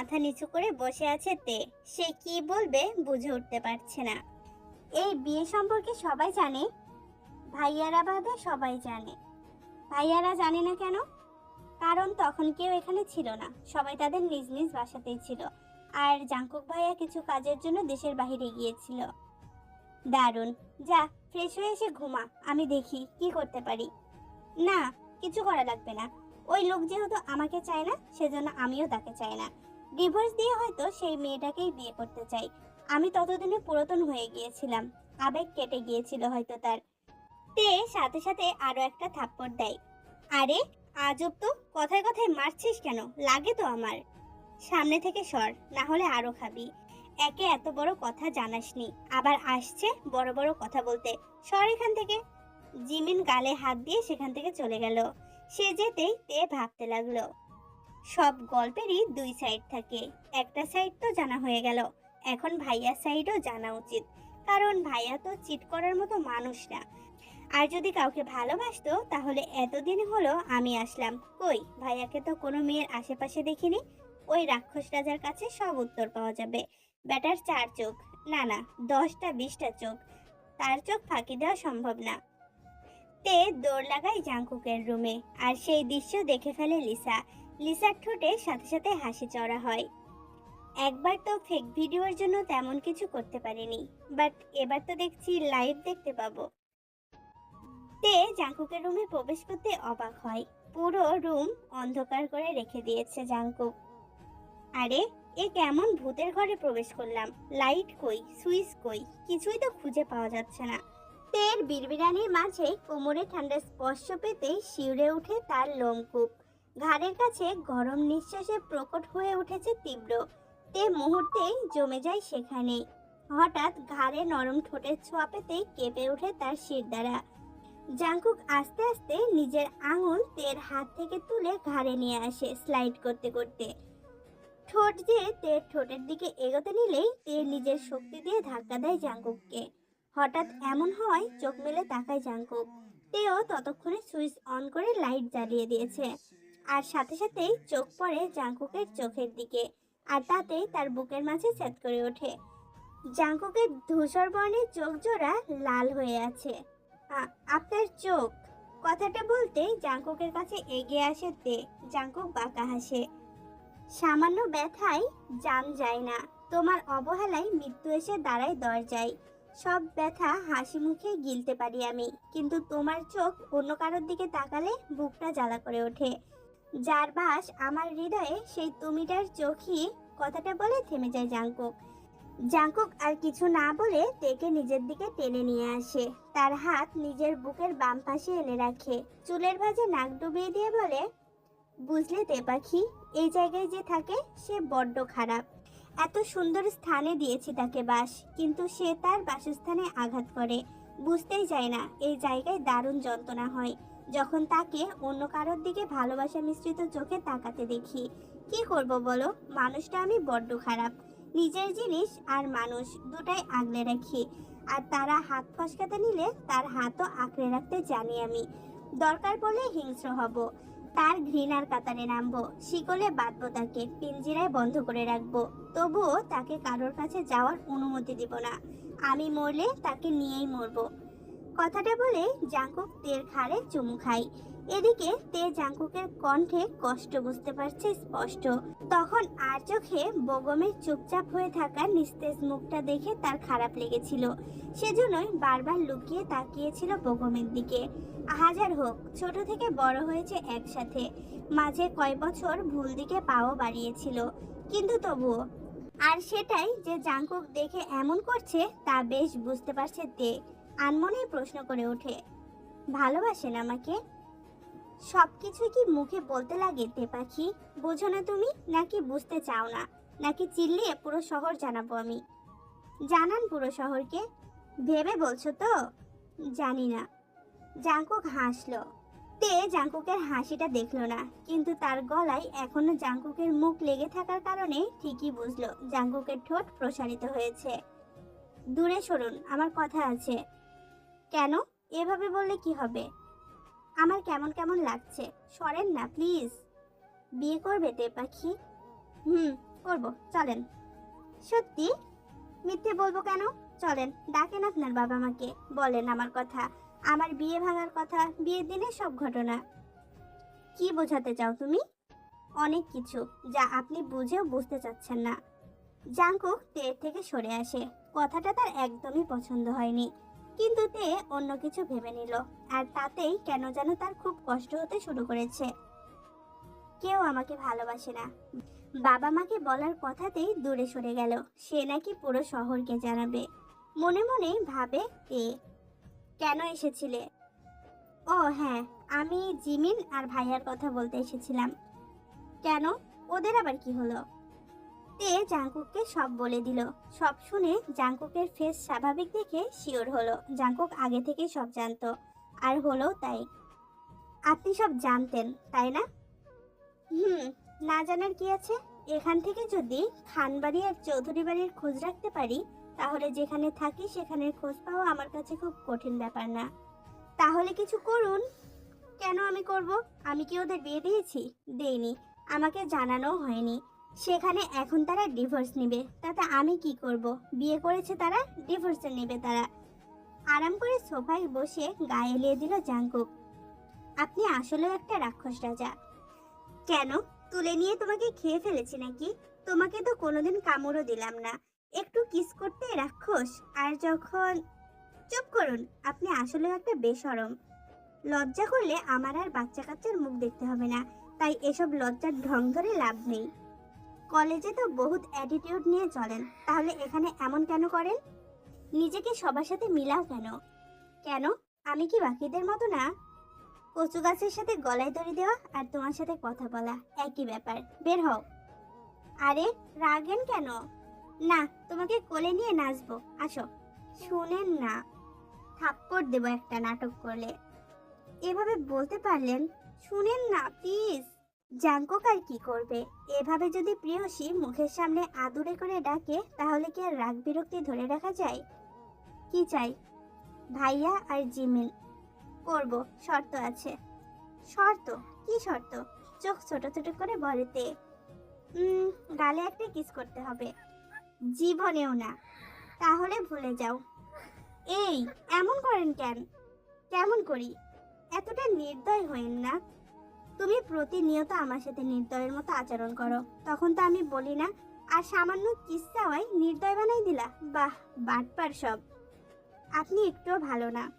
মাথা নিচু করে বসে আছে তে। সে কি বলবে বুঝে উঠতে পারছে না। এই বিয়ে সম্পর্কে সবাই জানে? ভাইয়ারা বাদে সবাই জানে। ভাইয়ারা জানে না কেন? কারণ তখন কেউ এখানে ছিল না। সবাই তাদের নিজ নিজ বাসাতেই ছিল। আর জাঙ্কুক ভাইয়া কিছু কাজের জন্য দেশের বাইরে গিয়েছিল। দারুণ। যা ফ্রেশ হয়ে এসে ঘুমা। আমি দেখি, কি করতে পারি? না, কিছু করা লাগবে না। ওই লোক যেহেতু আমাকে চায় না, সেজন্য আমিও তাকে চাই না। ডিভোর্স দিয়ে হয়তো সেই মেয়েটাকেই বিয়ে করতে চাই। আমি ততদিনে পুরাতন হয়ে গিয়েছিলাম। আবেগ কেটে গিয়েছিল হয়তো তার। তে সাথে সাথে আরও একটা থাপ্পড় দেয়। আরে, আজব তো। কথায় কথায় মারছিস কেন? লাগে তো আমার। সামনে থেকে সর, না হলে আরও খাবি। একে এত বড় কথা জানাসনি। আবার আসছে বড় বড় কথা বলতে। সর এখান থেকে। জিমিন গালে হাত দিয়ে সেখান থেকে চলে গেল। সে যেতেই তে ভাবতে লাগল। সব গল্পেরই দুই সাইড থাকে। একটা সাইড তো জানা হয়ে গেল। এখন ভাইয়ার সাইডও জানা উচিত। কারণ ভাইয়া তো চিট করার মতো মানুষ না। আর যদি কাউকে ভালোবাসতো, তাহলে এতদিন হলো আমি আসলাম। কই, ভাইয়াকে তো কোনো মেয়ের আশেপাশে দেখিনি? ওই রাক্ষস রাজার কাছে সব উত্তর পাওয়া যাবে। ব্যাটার চার চোখ। না না, দশটা, বিশটা চোখ। তার চোখ ফাঁকি দেওয়া সম্ভব না। তে দৌড় লাগায় জাঙ্কুকের রুমে। আর সেই দৃশ্য দেখে ফেলে লিসা। লিসার ঠোঁটে সাথে সাথে হাসি চড়া হয়। একবার তো ফেক ভিডিওর জন্য তেমন কিছু করতে পারিনি বাট এবার তো দেখছি লাইভ দেখতে পাবো। তে জাঙ্কুকের রুমে প্রবেশ করতে অবাক হয়। পুরো রুম অন্ধকার করে রেখে দিয়েছে জাঙ্কুক আরে, এ কেমন ভূতের ঘরে প্রবেশ করলাম। লাইট কই, সুইচ কই, কিছুই তো খুঁজে পাওয়া যাচ্ছে না। তের বিড়বিড়ানির মাঝে কোমরে ঠান্ডা স্পর্শ পেতেই শিউরে ওঠে তার লোমকূপ। ঘাড়ের কাছে গরম নিঃশ্বাসে প্রকট হয়ে উঠেছে তীব্র। তে মুহূর্তেই জমে যায় সেখানে। হঠাৎ ঘাড়ে নরম ঠোঁটের ছোঁয়া পেতেই কেঁপে ওঠে তার শিরদাঁড়া জাঙ্কুক আস্তে আস্তে নিজের আঙুল তের হাত থেকে তুলে ঘাড়ে নিয়ে আসে স্লাইড করতে করতে। ঠোঁট যে তের ঠোঁটের দিকে এগোতে নিলেই তে নিজের শক্তি দিয়ে ধাক্কা দেয় জাঙ্কুককে হঠাৎ এমন হয় চোখ মেলে তাকায় জাঙ্কুক তেও ততক্ষণে সুইচ অন করে লাইট জ্বালিয়ে দিয়েছে। আর সাথে সাথেই চোখ পড়ে জাঙ্কুকের চোখের দিকে, আর তাতেই তার বুকের মাঝে সেট করে ওঠে। জাঙ্কুকের ধূসর বর্ণের চোখ জোড়া লাল হয়ে আছে। আপনার চোখ। কথাটা বলতে জাঙ্কুকের কাছে এগিয়ে আসে তে জাঙ্কুক বাঁকা হাসে। সামান্য ব্যথায় জান যায় না। তোমার অবহেলায় মৃত্যু এসে দাঁড়ায় দরজায়। সব ব্যথা হাসি মুখে গিলতে পারি আমি। কিন্তু তোমার চোখ অন্য কারোর দিকে তাকালে বুকটা জ্বালা করে ওঠে। যার বাস আমার হৃদয়ে সেই তুমিটার চোখই কথাটা বলে থেমে যায় জাঙ্কুক জাঙ্কুক আর কিছু না বলে তেকে নিজের দিকে টেনে নিয়ে আসে। তার হাত নিজের বুকের বাম পাশে এনে রাখে। চুলের ভাঁজে নাক ডুবিয়ে দিয়ে বলে, বুঝলে তে পাখি, এই জায়গায় যে থাকে সে বড্ড খারাপ। এত সুন্দর স্থানে দিয়েছি তাকে বাস, কিন্তু সে তার বাসস্থানে আঘাত করে। বুঝতেই চায় না, এই জায়গায় দারুণ যন্ত্রণা হয়। যখন তাকে অন্য কারোর দিকে ভালোবাসা মিশ্রিত চোখে তাকাতে দেখি, কি করব বলো? মানুষটা আমি বড্ড খারাপ। নিজের জিনিস আর মানুষ দুটাই আগলে রাখি। আর তারা হাত ফসকাতে নিলে তার হাতও আঁকড়ে রাখতে জানি আমি। দরকার বলে হিংস্র হব। তার ঘৃণার কাতারে নামবো। শিকলে বাঁধবো তাকে। পিঞ্জিরায় বন্ধ করে রাখব। তবুও তাকে কারোর কাছে যাওয়ার অনুমতি দিব না। আমি মরলে তাকে নিয়েই মরবো। কথাটা বলে জাঙ্কুক তের ঘাড়ে চুমু খাই এদিকে তে জাঙ্কুকের কণ্ঠে কষ্ট বুঝতে পারছে স্পষ্ট। তখন আর চোখে বগমের চুপচাপ হয়ে থাকা নিস্তেজ মুখটা দেখে তার খারাপ লেগেছিল। সেজন্যই বারবার লুকিয়ে তাকিয়েছিল বগমের দিকে। হাজার হোক, ছোট থেকে বড় হয়েছে একসাথে। মাঝে কয় বছর ভুল দিকে পাও বাড়িয়েছিল। কিন্তু তবুও। আর সেটাই যে জাঙ্কুক দেখে এমন করছে তা বেশ বুঝতে পারছে তে। আনমনেই প্রশ্ন করে ওঠে, ভালোবাসেন আমাকে? সব কিছু কি মুখে বলতে লাগে তে পাখি? বোঝো না তুমি, নাকি বুঝতে চাও না? নাকি চিল্লিয়ে পুরো শহর জানাব আমি? জানান পুরো শহরকে। ভেবে বলছো তো? জানি না। জাঙ্কুক হাসলো। তে জাঙ্কুকের হাসিটা দেখল না, কিন্তু তার গলায় এখনও জাঙ্কুকের মুখ লেগে থাকার কারণে ঠিকই বুঝলো জাঙ্কুকের ঠোঁট প্রসারিত হয়েছে। দূরে সরুন, আমার কথা আছে। কেন? এভাবে বললে কি হবে? আমার কেমন কেমন লাগছে। সরেন না, প্লিজ। বিয়ে করবে তে, পাখি? হুম, করব, চলেন। সত্যি? মিথ্যে বলব কেন? চলেন, ডাকেন আপনার বাবা মাকে। বলেন আমার কথা। আমার বিয়ে ভাঙার কথা, বিয়ের দিনে সব ঘটনা। কি বোঝাতে চাও তুমি? অনেক কিছু, যা আপনি বুঝেও বুঝতে চাচ্ছেন না। জাঙ্কুক তের থেকে সরে আসে। কথাটা তার একদমই পছন্দ হয়নি। কিন্তু তে অন্য কিছু ভেবে নিল, আর তাতেই কেন যেন তার খুব কষ্ট হতে শুরু করেছে। কেউ আমাকে ভালোবাসে না। বাবা মাকে বলার কথাতেই দূরে সরে গেল। সে নাকি পুরো শহরকে জানাবে। মনে মনে ভাবে তে, কেন এসেছিলে? ও হ্যাঁ আমি জিমিন আর ভাইয়ার কথা বলতে এসেছিলাম। কেন? ওদের আবার কি হলো? তে জাঙ্কুককে সব বলে দিল। সব শুনে জাঙ্কুকের ফেস স্বাভাবিক দেখে শিওর হলো। জাঙ্কুক আগে থেকে সব জানতো। আর হলো তাই। আপনি সব জানতেন, তাই না? হুম, না জানার কি আছে? এখান থেকে যদি খানবাড়ি আর চৌধুরী বাড়ির খোঁজ রাখতে পারি, তাহলে যেখানে থাকি সেখানে খোঁজ পাওয়া আমার কাছে খুব কঠিন ব্যাপার না। তাহলে কিছু করুন। কেন আমি করব? আমি কি ওদের বিয়ে দিয়েছি? দেইনি। আমাকে জানানো হয়নি। সেখানে এখন তারা ডিভোর্স নেবে। তাতে আমি কি করব? বিয়ে করেছে তারা ডিভোর্সে নেবে তারা। আরাম করে সোফায় বসে গায়ে এলিয়ে দিল জাঙ্কুক আপনি আসলেও একটা রাক্ষস রাজা। কেন? তুলে নিয়ে তোমাকে খেয়ে ফেলেছি নাকি? তোমাকে তো কোনোদিন কামড়ও দিলাম না। একটু কিস করতে রাক্ষস, আর যখন চুপ করুন, আপনি আসলেও একটা বেসরম লজ্জা করলে আমার আর বাচ্চা কাচ্চার মুখ দেখতে হবে না। তাই এসব লজ্জার ঢং ধরে লাভ নেই। কলেজে তো বহুত অ্যাটিটিউড নিয়ে চলেন। তাহলে এখানে এমন কেন করেন? নিজেকে সবার সাথে মিলাও কেন? কেন? আমি কি বাকিদের মতো না? কচু গাছের সাথে গলায় দড়ি দেওয়া আর তোমার সাথে কথা বলা, একই ব্যাপার। বের হও। আরে, রাগেন কেন? না, তোমাকে কোলে নিয়ে নাচবো। আসো। শুনেন না। থাপ্পড় দেবো একটা নাটক করলে। এভাবে বলতে পারলেন? শুনেন না, প্লিজ। জাঙ্কক আর কি করবে? এভাবে যদি প্রিয়সী মুখের সামনে আদুরে করে ডাকে, তাহলে কি আর রাগ বিরক্তি ধরে রাখা যায়? কি চাই? ভাইয়া আর জিমিন করব, শর্ত আছে। শর্ত? কি শর্ত? চোখ ছোট ছোট করে বলেতে গালে একটা কিস করতে হবে। জীবনেও না। তাহলে ভুলে যাও। এই, এমন করেন কেন? কেমন করি? এতটা নির্দয় হইন না। তুমি প্রতিনিয়ত আমার সাথে নির্দয়ের মতো আচরণ করো। তখন তো আমি বলি না, আর সামান্য কিস্সা হয় নির্দয় বানাই দিলা। বাহ, বাটপার সব। আপনি একটুও ভালো না।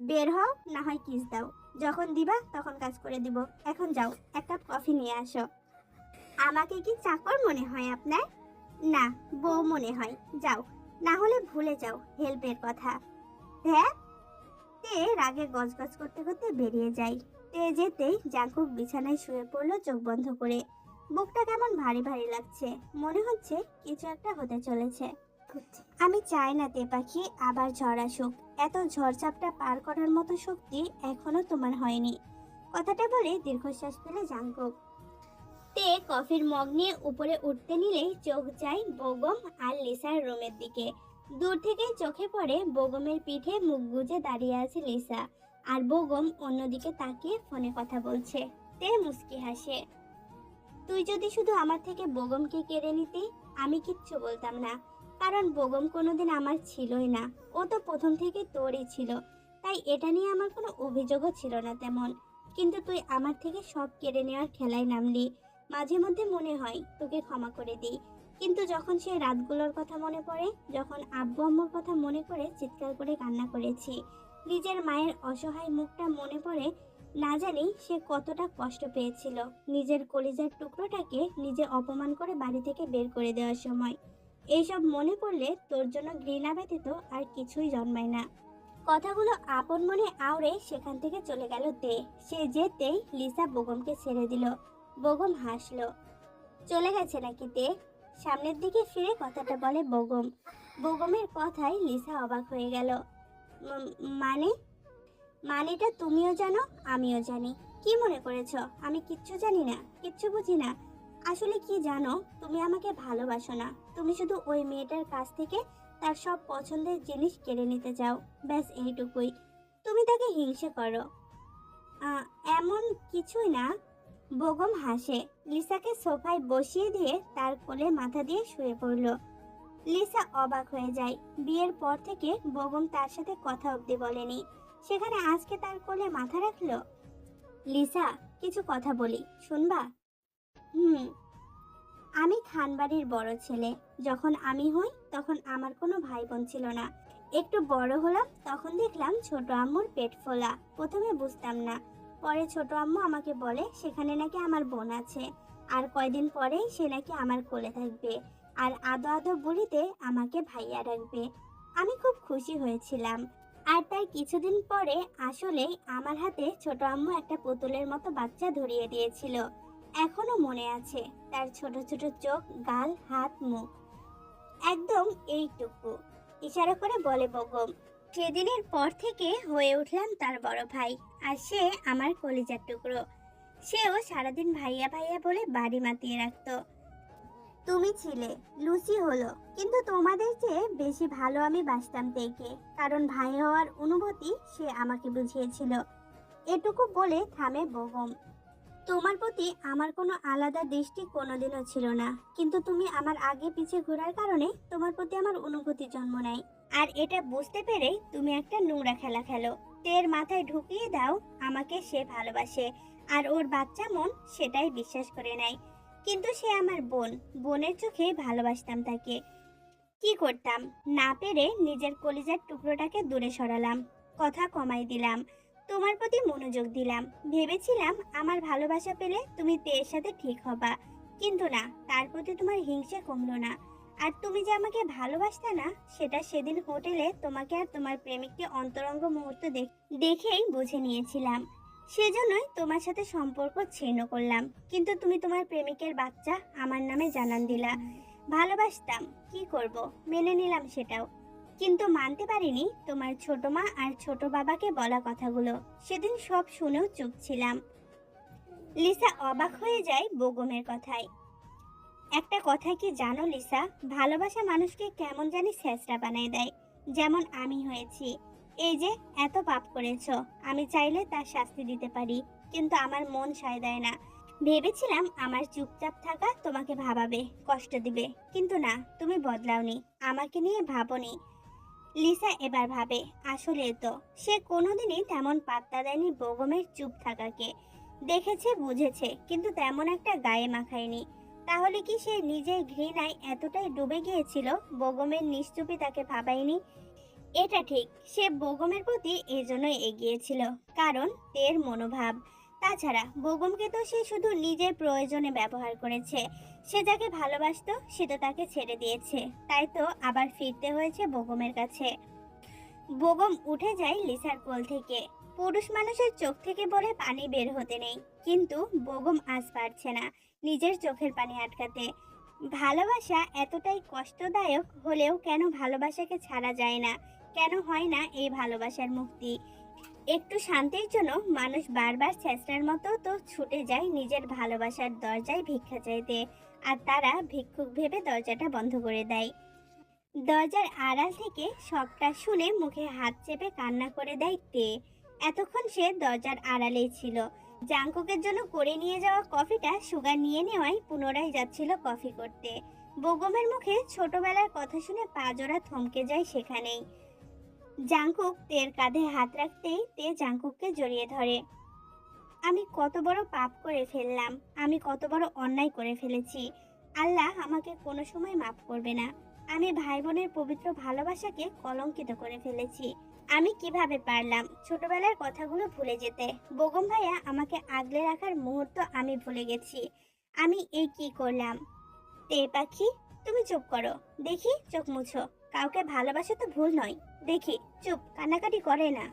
বের হও, না হয় কিস দাও। যখন দিবা, তখন কাজ করে দিব। এখন যাও, এক কাপ কফি নিয়ে আসো। আমাকে কি চাকর মনে হয় আপনার? না, বউ মনে হয়। যাও, না হলে ভুলে যাও, হেল্পের কথা। হ্যাঁ? তে রাগে গজগজ করতে করতে বেরিয়ে যায় তে যেতেই জাঙ্কুক বিছানায় শুয়ে পড়ল চোখ বন্ধ করে। বুকটা কেমন ভারী ভারী লাগছে। মনে হচ্ছে কিছু একটা হতে চলেছে। আমি চাই না তে পাখি, আবার ঝড় আসুক। এত ঝড়চাপটা পার করার মতো শক্তি এখনও তোমার হয়নি। কথাটা বলে দীর্ঘশ্বাস ফেলে জাঙ্কুক। তে কফির মগ নিয়ে উপরে উঠতে নিলেই চোখ যায় বগম আর লিসার রুমের দিকে। দূর থেকে চোখে পড়ে বগমের পিঠে মুখ গুজে দাঁড়িয়ে আছে লিসা। আর বগম অন্যদিকে তাকিয়ে ফোনে কথা বলছে। তে মুস্কি হাসে। তুই যদি শুধু আমার থেকে বগমকে কেড়ে নিতি, আমি কিচ্ছু বলতাম না। কারণ বগম কোনোদিন আমার ছিলই না। ও তো প্রথম থেকে তোরই ছিল। তাই এটা নিয়ে আমার কোনো অভিযোগও ছিল না তেমন। কিন্তু তুই আমার থেকে সব কেড়ে নেওয়ার খেলায় নামলি। মাঝে মধ্যে মনে হয় তোকে ক্ষমা করে দিই। কিন্তু যখন সেই রাতগুলোর কথা মনে পড়ে, যখন আব্বু আম্মুর কথা মনে করে চিৎকার করে কান্না করেছি। নিজের মায়ের অসহায় মুখটা মনে পড়ে না জানি সে কতটা কষ্ট পেয়েছিল। নিজের কলিজার টুকরোটাকে নিজে অপমান করে বাড়ি থেকে বের করে দেওয়ার সময়। এইসব মনে পড়লে তোর জন্য ঘৃণা ব্যতীত আর কিছুই জন্মায় না। কথাগুলো আপন মনে আওড়ে সেখান থেকে চলে গেল তে। সে যেতেই লিসা বেগমকে ছেড়ে দিল। বেগম হাসলো। চলে গেছে নাকি তে? সামনের দিকে ফিরে কথাটা বলে বেগম। বেগমের কথায় লিসা অবাক হয়ে গেল। "উম, মানে? মানেটা তুমিও জানো, আমিও জানি। কি মনে করেছ? আমি কিচ্ছু জানি না, কিচ্ছু বুঝি না। আসলে কি জানো, তুমি আমাকে ভালোবাসো না। তুমি শুধু ওই মেয়েটার কাছ থেকে তার সব পছন্দের জিনিস কেড়ে নিতে চাও। ব্যাস এইটুকুই। তুমি তাকে হিংসে করো। এমন কিছুই না। বেগম হাসে। লিসাকে সোফায় বসিয়ে দিয়ে তার কোলে মাথা দিয়ে শুয়ে পড়ল। লিসা অবাক হয়ে যায়। বিয়ের পর থেকে বেগম তার সাথে কথা অবধি বলেনি। সেখানে আজকে তার কোলে মাথা রাখল? লিসা, কিছু কথা বলি, শুনবা? হুম। আমি খানবাড়ির বড় ছেলে। যখন আমি হই, তখন আমার কোনো ভাই বোন ছিল না। একটু বড় হলাম, তখন দেখলাম ছোট আম্মুর পেট ফোলা। প্রথমে বুঝতাম না। পরে ছোট আম্মু আমাকে বলে, সেখানে নাকি আমার বোন আছে। আর কয়দিন পরেই সে নাকি আমার কোলে থাকবে। আর আদো আদো বলিতে আমাকে ভাইয়া রাখবে আমি খুব খুশি হয়েছিলাম। আর তার কিছুদিন পরে আসলে আমার হাতে ছোট আম্মু একটা পুতুলের মতো বাচ্চা ধরিয়ে দিয়েছিল। এখনও মনে আছে তার ছোট ছোট চোখ, গাল, হাত, মুখ। একদম এইটুকু। ইশারা করে বলে, বগম, সেদিনের পর থেকে হয়ে উঠলাম তার বড় ভাই, আর সে আমার কলিজার টুকরো। সেও সারাদিন ভাইয়া ভাইয়া বলে বাড়ি মাতিয়ে রাখতো। তুমি ছিলে, লুচি হলো। কিন্তু তোমাদের চেয়ে বেশি ভালো আমি বাসতাম তেকে কারণ ভাই হওয়ার অনুভূতি সে আমাকে বুঝিয়েছিল। এটুকু বলে থামে বগম তোমার প্রতি আমার কোনো আলাদা দৃষ্টি কোনোদিনও ছিল না। কিন্তু তুমি আমার আগে পিছে ঘোরার কারণে তোমার প্রতি আমার অনুভূতি জন্ম নেয়। আর এটা বুঝতে পেরে তুমি একটা নোংরা খেলা খেলো। তের মাথায় ঢুকিয়ে দাও, আমাকে সে ভালোবাসে, আর ওর বাচ্চা মন সেটাই বিশ্বাস করে নেয়। কিন্তু সে আমার বোন। বোনের চোখে ভালোবাসতাম তাকে। কি করতাম? না পেরে নিজের কলিজার টুকরোটাকে দূরে সরালাম। কথা কমাই দিলাম। তোমার প্রতি মনোযোগ দিলাম। ভেবেছিলাম আমার ভালোবাসা পেলে তুমি তের সাথে ঠিক হবা। কিন্তু না, তার প্রতি তোমার হিংসে কমলো না। আর তুমি যে আমাকে ভালোবাসতে না, সেটা সেদিন হোটেলে তোমাকে আর তোমার প্রেমিককে অন্তরঙ্গ মুহূর্ত দেখ- দেখেই বুঝে নিয়েছিলাম। সেজন্যই তোমার সাথে সম্পর্ক ছিন্ন করলাম। কিন্তু তুমি তোমার প্রেমিকের বাচ্চা আমার নামে জানান দিলা। ভালোবাসতাম, কি করব? মেনে নিলাম সেটাও। কিন্তু মানতে পারিনি তোমার ছোট মা আর ছোট বাবাকে বলা কথাগুলো। সেদিন সব শুনেও চুপ ছিলাম। লিসা অবাক হয়ে যায় বগমের কথায়। একটা কথা কি জানো লিসা? ভালোবাসা মানুষকে কেমন জানি শেষরা বানায় দেয়। যেমন আমি হয়েছি। এই যে, এত পাপ করেছ। আমি চাইলে তার শাস্তি দিতে পারি, কিন্তু আমার মন সায় দেয় না। ভেবেছিলাম আমার চুপচাপ থাকা তোমাকে ভাবাবে, কষ্ট দিবে, কিন্তু না, তুমি বদলাওনি, আমাকে নিয়ে ভাবনি। লিসা এবার ভাবে, আসলে তো, সে কোনোদিনই তেমন পাত্তা দেয়নি বগমের চুপ থাকাকে। দেখেছে, বুঝেছে, কিন্তু তেমন একটা গায়ে মাখায়নি। তাহলে কি সে নিজের ঘৃণায় এতটাই ডুবে গিয়েছিল, বগমের নিশ্চুপি তাকে ভাবায়নি? এটা ঠিক, সে বগমের প্রতি এজন্যই এগিয়েছিল, কারণ তের মনোভাব। তাছাড়া বগমকে তো সে শুধু নিজের প্রয়োজনে ব্যবহার করেছে, সে যাকে ভালোবাসতো, সে তো তাকে ছেড়ে দিয়েছে, তাই তো আবার ফিরতে হয়েছে বগমের কাছে। বগম উঠে যায় লিসার কোল থেকে। পুরুষ মানুষের চোখ থেকে বলে পানি বের হতে নেই, কিন্তু বগম আজ পারছে না নিজের চোখের পানি আটকাতে। ভালোবাসা এতটাই কষ্টদায়ক হলেও কেন ভালোবাসাকে ছাড়া যায় না? কেন হয় না এই ভালোবাসার মুক্তি? একটু শান্তির জন্য মানুষ বারবার চেষ্টার মতো তো ছুটে যায় নিজের ভালোবাসার দরজায় ভিক্ষা চাইতে, আর তারা ভিক্ষুক ভেবে দরজাটা বন্ধ করে দেয়। দরজার আড়াল থেকে সবটা শুনে মুখে হাত চেপে কান্না করে দেয় তে। এতক্ষণ সে দরজার আড়ালেই ছিল। জাঙ্কুকের জন্য করে নিয়ে যাওয়া কফিটা সুগার নিয়ে নেওয়ায় পুনরায় যাচ্ছিল কফি করতে। বগমের মুখে ছোটবেলার কথা শুনে পা জোড়া থমকে যায় সেখানেই। জাঙ্কুক তের কাঁধে হাত রাখতেই তে জাঙ্কুককে জড়িয়ে ধরে। আমি কত বড় পাপ করে ফেললাম, আমি কত বড় অন্যায় করে ফেলেছি। আল্লাহ আমাকে কোনো সময় মাফ করবে না। আমি ভাই বোনের পবিত্র ভালোবাসাকে কলঙ্কিত করে ফেলেছি। আমি কীভাবে পারলাম ছোটবেলার কথাগুলো ভুলে যেতে? বগম ভাইয়া আমাকে আগলে রাখার মুহূর্ত আমি ভুলে গেছি। আমি এই কি করলাম? তে পাখি, তুমি চুপ করো। দেখি চোখ মুছো। কাউকে ভালোবাসা তো ভুল নয়। দেখি চুপ কান্নাকাটি করে না।